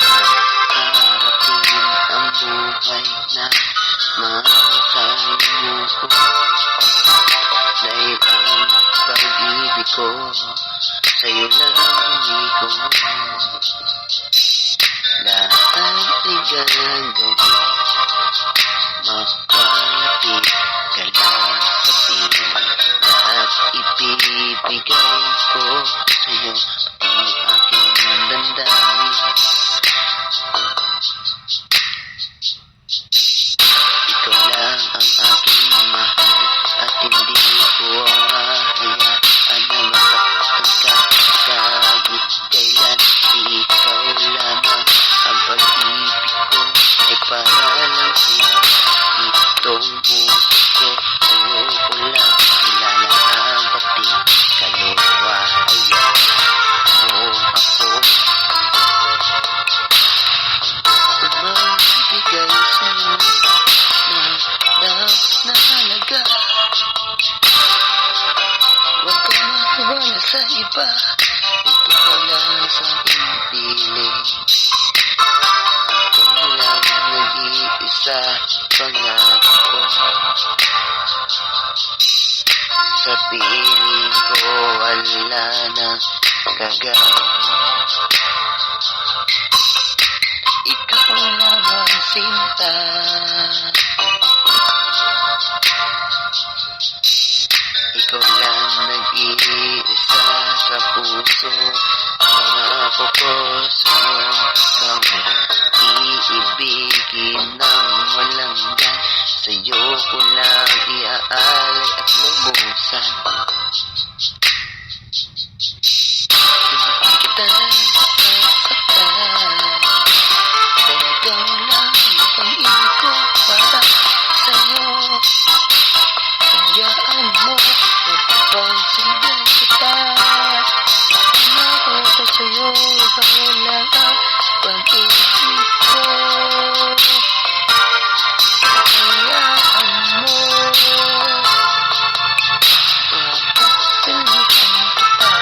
Harapin ang buhay na mahal niyo ko Dahil ang pag-ibig sa'yo lang ko Lahat ay gagawin Makalapit ka lang sa piling Lahat ipibigay sa iba Ito ka lang sa aking piling Ikaw lang nag-iisa pangako ko Sa piling ko wala nang kagaya. Ikaw lang ang sinta Ikaw lang nag-iisa sa puso. Pangako ko sa'yo Kang iibigin ng walang yan Sa'yo ko lang iaalay at lubusan Ikaw lang ang pag-ibig ko Hayaan mo Pagpagsindan kita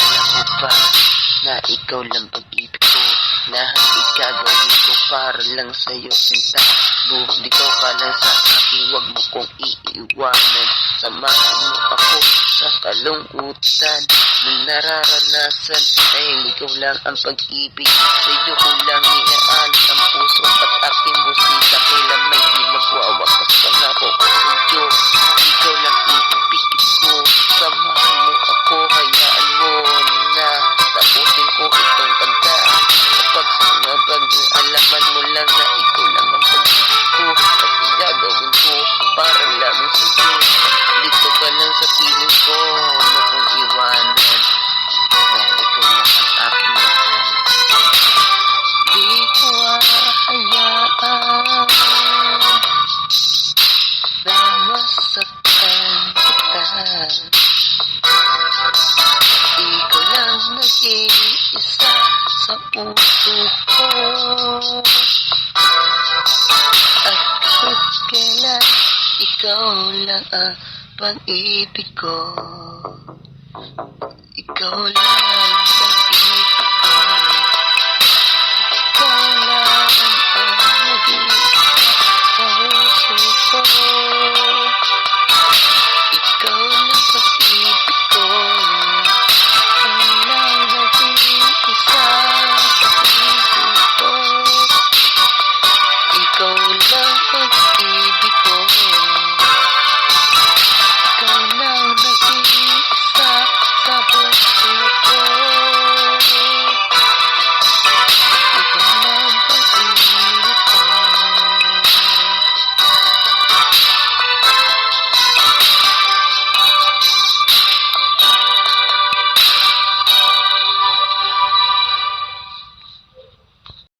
Alam mo ba na ikaw lang pag-ibig ko Lahat ikagawin ko para lang sa'yo sinta. Bumalik ka lang sa akin Huwag mo kong iiwanan. Samahan mo ako sa kalungkutan Na nararanasan. Dahil ikaw lang ang pag-ibig Sa'yo ko lang iaalis ang puso At aking busita Kailan kita Ikaw lang nag-iisa sa puso ko. At kahit kailan ikaw lang ang pag-ibig ko. Ikaw lang ang